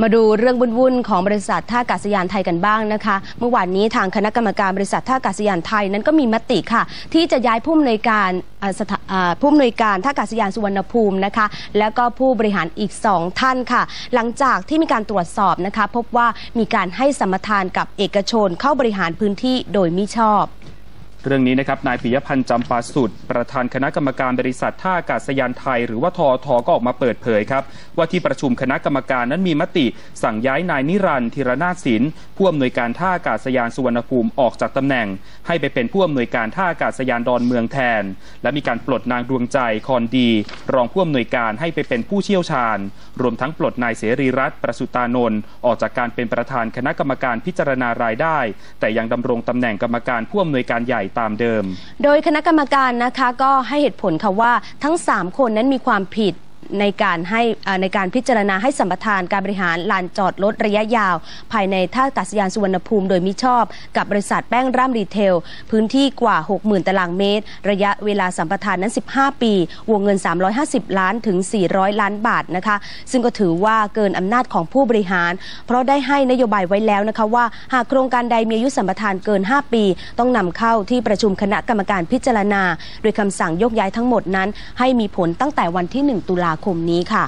มาดูเรื่องวุ่นๆของบริษัทท่าอากาศยานไทยกันบ้างนะคะ เมื่อวานนี้ทางคณะกรรมการบริษัทท่าอากาศยานไทยนั้นก็มีมติค่ะ ที่จะย้ายผู้อำนวยการผู้อำนวยการท่าอากาศยานสุวรรณภูมินะคะ แล้วก็ผู้บริหารอีก 2 ท่านค่ะ หลังจากที่มีการตรวจสอบนะคะ พบว่ามีการให้สมปทานกับเอกชนเข้าบริหารพื้นที่โดยมิชอบ เรื่องนี้นะครับนายปิยพันธ์จำปาสุดประธานคณะกรรมการบริษัทท่าอากาศยานไทย หรือว่าทอทก็ออกมาเปิดเผยครับว่าที่ประชุมคณะกรรมการนั้นมีมติ สั่งย้ายนายนิรันดร์ธีรนาถศิลป์ผู้อำนวยการท่าอากาศยานสุวรรณภูมิออกจากตำแหน่ง ให้ไปเป็นผู้อำนวยการท่าอากาศยานดอนเมืองแทน และมีการปลดนางดวงใจคอนดี รองผู้อำนวยการให้ไปเป็นผู้เชี่ยวชาญ รวมทั้งปลดนายเสรีรัตน์ประสุตานนท์ออกจากการเป็นประธานคณะกรรมการพิจารณารายได้ แต่ยังดำรงตำแหน่งกรรมการผู้อำนวยการใหญ่ตามเดิม โดยคณะกรรมการนะคะก็ให้เหตุผลค่ะว่าทั้ง 3 คนนั้นมีความผิด ในการให้ในการพิจารณาให้สัมปทานการบริหารลานจอดรถระยะยาว ภายในท่าอากาศยานสุวรรณภูมิโดยมิชอบ กับบริษัทแป้งร่ำรีเทล พื้นที่กว่า 60,000 ตารางเมตร ระยะเวลาสัมปทานนั้น 15 ปี วงเงิน 350 ล้านถึง 400 ล้านบาทนะคะ ซึ่งก็ถือว่าเกินอำนาจของผู้บริหาร เพราะได้ให้นโยบายไว้แล้วนะคะว่า หากโครงการใดมีอายุสัมปทานเกิน 5 ปี ต้องนำเข้าที่ประชุมคณะกรรมการพิจารณา โดยคำสั่งยกย้ายทั้งหมดนั้น ให้มีผลตั้งแต่วันที่ 1 ตุลาคมนี้ค่ะ